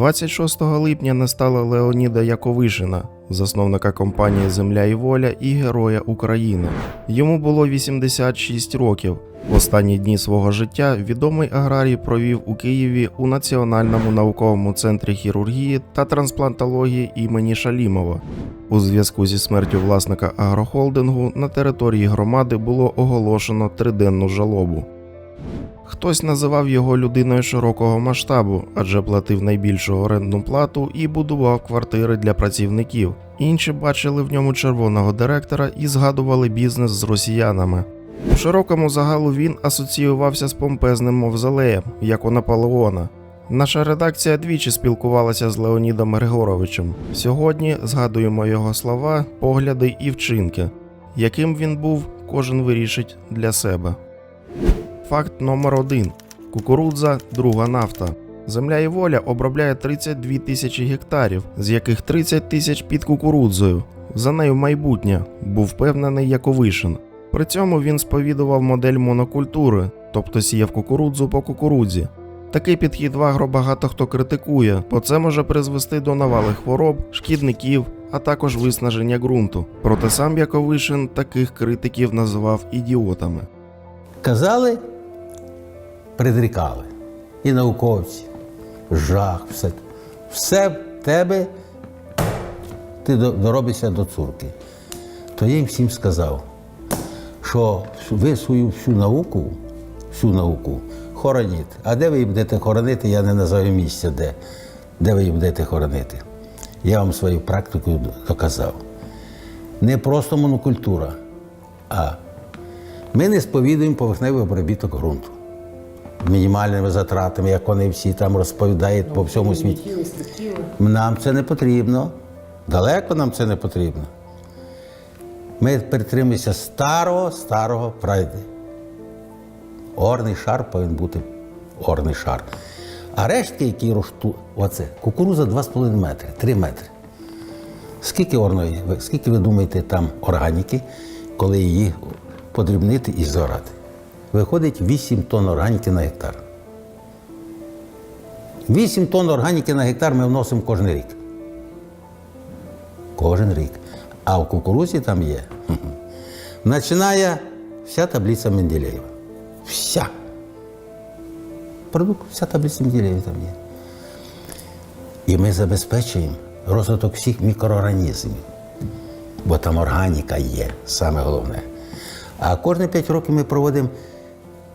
26 липня не стало Леоніда Яковишина, засновника компанії Земля і Воля і Героя України. Йому було 86 років. В останні дні свого життя відомий аграрій провів у Києві у Національному науковому центрі хірургії та трансплантології імені Шалімова. У зв'язку зі смертю власника агрохолдингу на території громади було оголошено триденну жалобу. Хтось називав його людиною широкого масштабу, адже платив найбільшу орендну плату і будував квартири для працівників. Інші бачили в ньому червоного директора і згадували бізнес з росіянами. У широкому загалу він асоціювався з помпезним мавзолеєм, як у Наполеона. Наша редакція двічі спілкувалася з Леонідом Григоровичем. Сьогодні згадуємо його слова, погляди і вчинки. Яким він був, кожен вирішить для себе. Факт номер один: кукурудза друга нафта. Земля і воля обробляє 32 тисячі гектарів, з яких 30 тисяч під кукурудзою. За нею майбутнє, був впевнений Яковишин. При цьому він сповідував модель монокультури, тобто сіяв кукурудзу по кукурудзі. Такий підхід в агро багато хто критикує, бо це може призвести до навали хвороб, шкідників, а також виснаження ґрунту. Проте сам Яковишин таких критиків називав ідіотами. Казали, предрікали. І науковці, жах, все. Все в тебе ти доробишся до цурки. То я їм всім сказав, що ви свою всю науку, всю науку хороніть. А де ви її будете хоронити, я не назову місця, де, де ви її будете хоронити. Я вам свою практику доказав. Не просто монокультура, а ми не сповідуємо поверхневий обробіток ґрунту. Мінімальними затратами, як вони всі там розповідають по всьому світі. Нам це не потрібно. Далеко нам це не потрібно. Ми притримуємося старого, старого прайди. Орний шар повинен бути орний шар. А рештки, які ростуть, оце, кукуруза 2,5 метри, 3 метри. Скільки орної, скільки ви думаєте там органіки, коли її подрібнити і зорати? Виходить 8 тонн органіки на гектар. 8 тонн органіки на гектар ми вносимо кожен рік. Кожен рік. А в кукурузі там є. Починає вся таблиця Менделєєва. Вся. Продукт, вся таблиця Менделєєва там є. І ми забезпечуємо розвиток всіх мікроорганізмів, бо там органіка є, саме головне. А кожні 5 років ми проводимо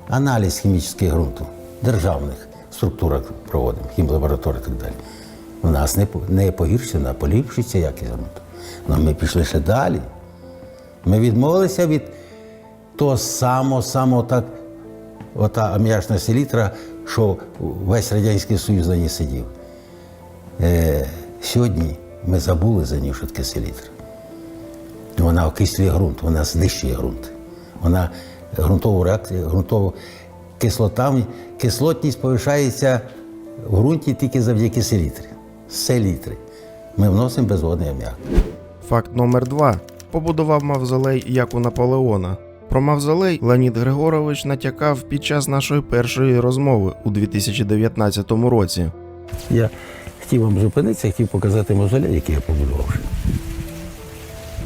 аналіз хімічного ґрунту, державних структурах проводимо, хімлабораторії і так далі. У нас не, не погіршена, а поліпшується якість ґрунту. Але ми пішли ще далі. Ми відмовилися від того самого, самого так, ота аміачна селітра, що весь Радянський Союз на ній сидів. Е, сьогодні ми забули за нього, що таке селітра. Вона окислює ґрунт, вона знищує ґрунт. Вона ґрунтову реакцію, ґрунтову кислота, кислотність повишається в ґрунті тільки завдяки селітрі. Селітри. Ми вносимо безводний аміак. Факт номер два: побудував мавзолей як у Наполеона. Про мавзолей Леонід Григорович натякав під час нашої першої розмови у 2019 році. Я хотів вам зупинитися, хотів показати мавзолей, який я побудував.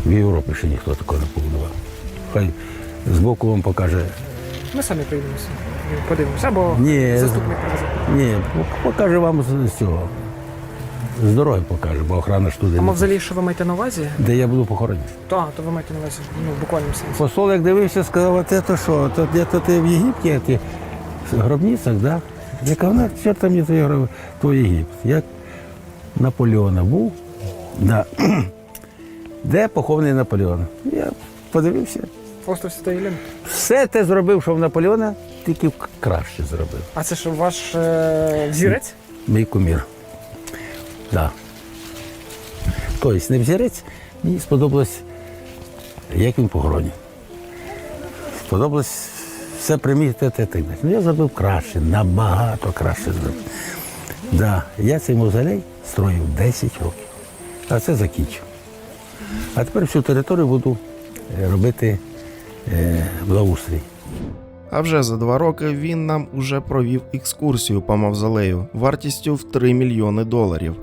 В Європі ще ніхто такого не побудував. Хай збоку вам покаже. Ми самі прийдемося. Подивимося, або Ні. заступник привезе. Ні, покаже вам з з цього. З дороги покаже, бо охрана ж туди. А не мавзолей, що ви маєте на увазі? Де я буду похоронений. То, то ви маєте на увазі ну, в буквальному сенсі. Посол, як дивився, сказав, а це то що? То де то ти в Єгипті, а ти в гробницях, да? Я кажу, на що там є твій, гроб... твій Єгипет? Як Наполеона був, да. де похований Наполеон? Я подивився. Остров Святої Єлени. Все те зробив, що в Наполеона, тільки краще зробив. А це ж ваш е, взірець? Мій кумір. Да. Тобто не взірець, мені сподобалось, як він похоронив. Сподобалось все примітити так далі. Ну я зробив краще, набагато краще зробив. Да. Я цей мавзолей строїв 10 років, а це закінчив. А тепер всю територію буду е, робити благоустрій. А вже за два роки він нам уже провів екскурсію по мавзолею вартістю в 3 мільйони доларів.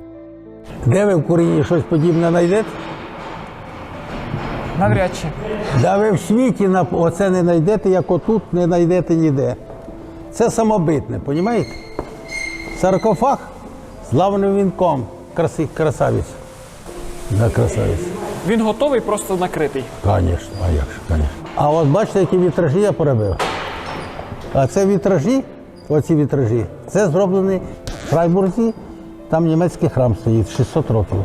Де ви в Україні щось подібне знайдете? Навряд чи. Да ви в світі оце не знайдете, як отут не знайдете ніде. Це самобитне, розумієте? Саркофаг з лавним вінком. Краси, красавець. Да, красавець. Він готовий, просто накритий. Звісно, а як же, звісно. А от бачите, які вітражі я поробив. А це вітражі, оці вітражі, це зроблені в Фрайбурзі, там німецький храм стоїть 600 років.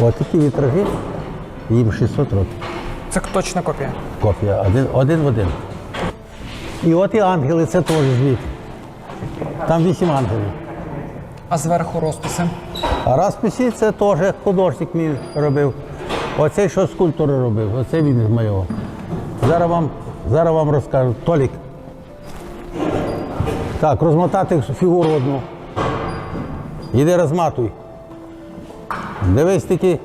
От такі вітражі, їм 600 років. Це точна копія. Копія один, один в один. І от і ангели, це теж звідти. Там вісім ангелів. А зверху розписи. А розписі це теж художник мій робив. Оцей, що скульптор робив, оце він змалював. Зараз вам, зараз вам розкажу. Толік. Так, розмотати фігуру одну. Іди розматуй. Дивись таки.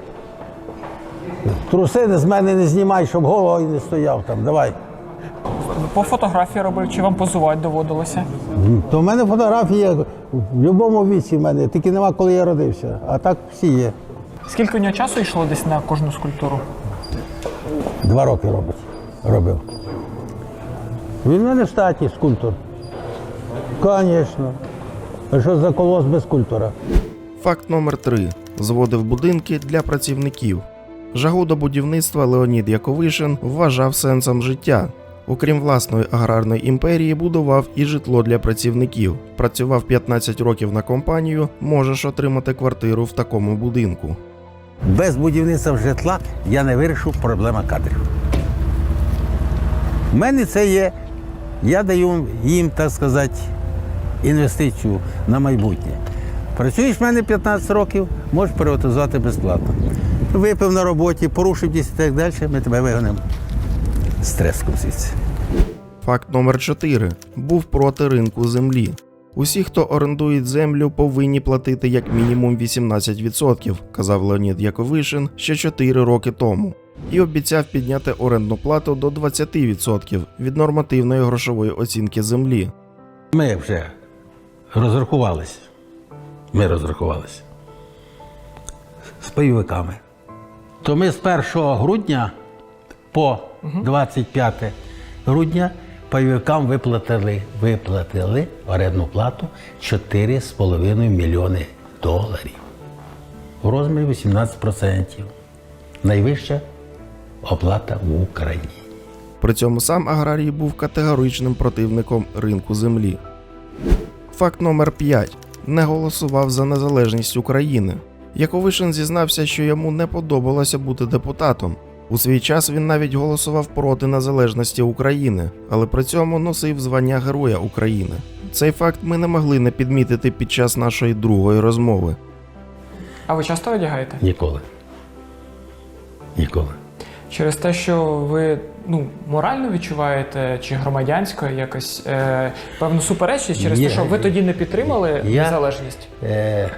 Труси з мене не знімай, щоб головою не стояв там. Давай. По фотографії робив, чи вам позувати доводилося? То в мене фотографії є в будь-якому віці в мене, тільки нема, коли я родився. А так всі є. Скільки у нього часу йшло десь на кожну скульптуру? Два роки робить. Робив. Він в мене в штаті скульптор. Звісно. А що за колос без скульптора? Факт номер 3 зводив будинки для працівників. Жагу до будівництва Леонід Яковишин вважав сенсом життя. Окрім власної аграрної імперії, будував і житло для працівників. Працював 15 років на компанію, можеш отримати квартиру в такому будинку. Без будівництва житла я не вирішу проблема кадрів. У мене це є. Я даю їм, так сказати, інвестицію на майбутнє. Працюєш в мене 15 років, можеш приватизувати безплатно. Випив на роботі, порушив десь і так далі, ми тебе вигонимо. Стрес звідси. Факт номер 4 був проти ринку землі. Усі, хто орендують землю, повинні платити як мінімум 18%, казав Леонід Яковишин ще 4 роки тому, і обіцяв підняти орендну плату до 20% від нормативної грошової оцінки землі. Ми вже розрахувалися. Ми розрахувалися з пайовиками. То ми з 1 грудня по 25 грудня пайовикам виплатили, виплатили орендну плату 4,5 мільйони доларів. У розмірі 18%. Найвища оплата в Україні. При цьому сам аграрій був категоричним противником ринку землі. Факт номер 5 не голосував за незалежність України. Яковишин зізнався, що йому не подобалося бути депутатом. У свій час він навіть голосував проти незалежності України, але при цьому носив звання Героя України. Цей факт ми не могли не підмітити під час нашої другої розмови. А ви часто одягаєте? Ніколи. Ніколи. Через те, що ви ну, морально відчуваєте чи громадянсько якось е, певну суперечність через те, що ви тоді не підтримали Я- незалежність? Е,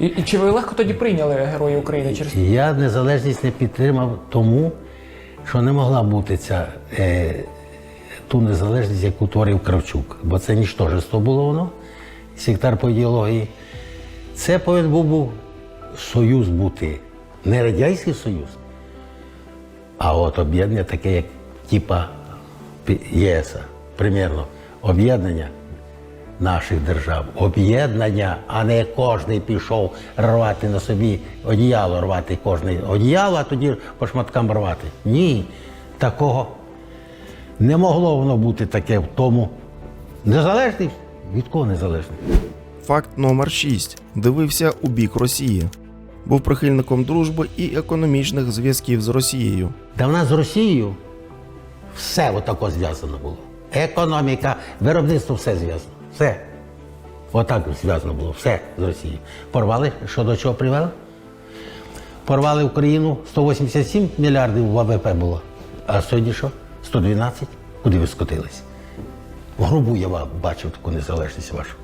І, і чи ви легко тоді прийняли Герої України через Я незалежність не підтримав тому, що не могла бути ця е, ту незалежність, яку творив Кравчук. Бо це нічтожество було воно, сектар по ідеології. Це повинен був, був союз бути. Не Радянський Союз, а от об'єднання таке, як типа ЄС, примірно, об'єднання наших держав, об'єднання, а не кожний пішов рвати на собі одіяло, рвати кожний одіяло, а тоді по шматкам рвати. Ні, такого не могло воно бути таке в тому. Незалежний? Від кого незалежний? Факт номер 6 дивився у бік Росії. Був прихильником дружби і економічних зв'язків з Росією. Та в нас з Росією все отако зв'язано було. Економіка, виробництво все зв'язано. Все. Отак зв'язано було, все з Росією. Порвали, що до чого привели? Порвали Україну 187 мільярдів ВВП було. А сьогодні що? 112? Куди ви скотились? Грубу я бачив таку незалежність вашу.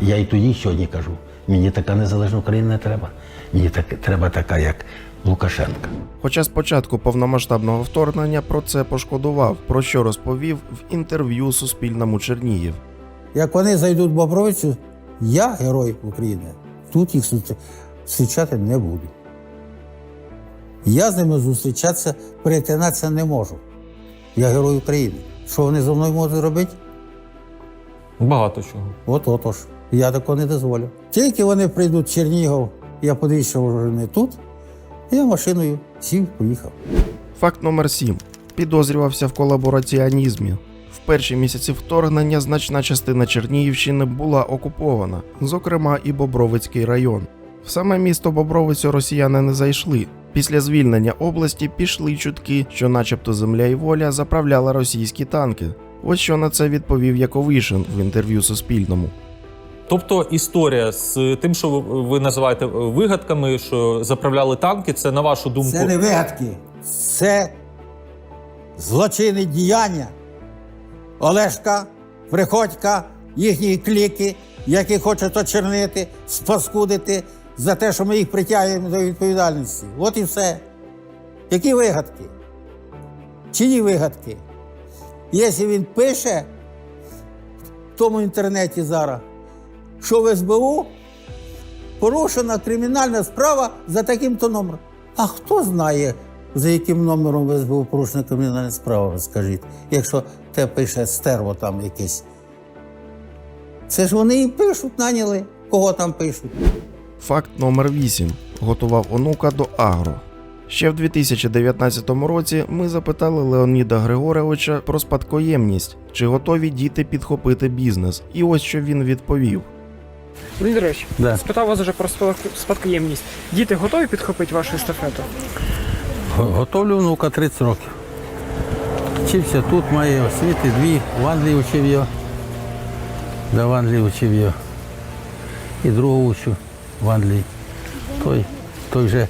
Я і тоді сьогодні кажу, мені така незалежна Україна не треба. Мені так, треба така, як Лукашенка. Хоча спочатку повномасштабного вторгнення про це пошкодував, про що розповів в інтерв'ю Суспільному Чернігів. Як вони зайдуть в Бобровицю, я герой України. Тут їх зустрічати не буду. Я з ними зустрічатися, перетинатися не можу. Я герой України. Що вони зі мною можуть робити? Багато чого. От отож. Я такого не дозволю. Тільки вони прийдуть в Чернігов, я подивлюсь, що вже не тут, я машиною сів, поїхав. Факт номер 7. Підозрювався в колабораціонізмі. В перші місяці вторгнення значна частина Чернігівщини була окупована, зокрема і Бобровицький район. В саме місто Бобровицю росіяни не зайшли. Після звільнення області пішли чутки, що, начебто, земля і воля заправляла російські танки. Ось що на це відповів Яковишин в інтерв'ю Суспільному. Тобто історія з тим, що ви- називаєте вигадками, що заправляли танки, це на вашу думку. Це не вигадки, це злочинні діяння Олешка, Приходька, їхні кліки, які хочуть очернити, спаскудити за те, що ми їх притягуємо до відповідальності. От і все. Які вигадки? Чиї вигадки? Якщо він пише в тому інтернеті зараз, що в СБУ порушена кримінальна справа за таким-то номером. А хто знає, за яким номером в СБУ порушена кримінальна справа, ви скажіть, якщо те пише стерво там якесь. Це ж вони і пишуть, наняли, кого там пишуть. Факт номер 8. Готував онука до агро. Ще в 2019 році ми запитали Леоніда Григоровича про спадкоємність, чи готові діти підхопити бізнес. І ось що він відповів. Леонід Ігорович, Да. спитав вас вже про спадок- спадкоємність. Діти готові підхопити вашу естафету? Готовлю внука 30 років. Вчився тут, має освіти, дві. В Англії вчив його. Да, в Англії вчив його. І другого учу в Англії. Той, той же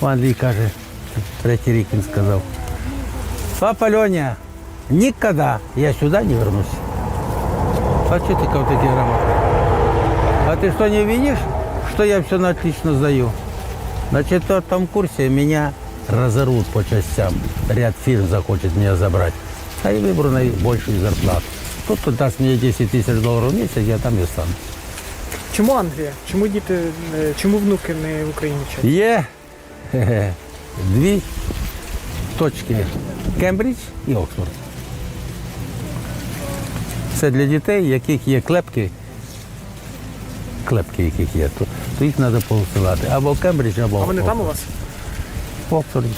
в Англії каже, третій рік він сказав. Папа Леня, ніколи я сюди не вернусь. А что ты как такие грамотные? А ты что, не видишь, что я все на отлично сдаю? На четвертом курсе меня разорвут по частям. Ряд фирм захочет меня забрать. А я выберу большую зарплату. Тот, кто даст мне 10 тысяч долларов в месяц, я там и стану. Чому Англія? Чому діти, е, чому внуки не в Україні вчать? Є хе-хе, дві точки Кембридж і Оксфорд. Це для дітей, яких є клепки, клепки яких є, то, то їх треба посилати або в Кембридж, або А вони там у вас? В Оксфорді.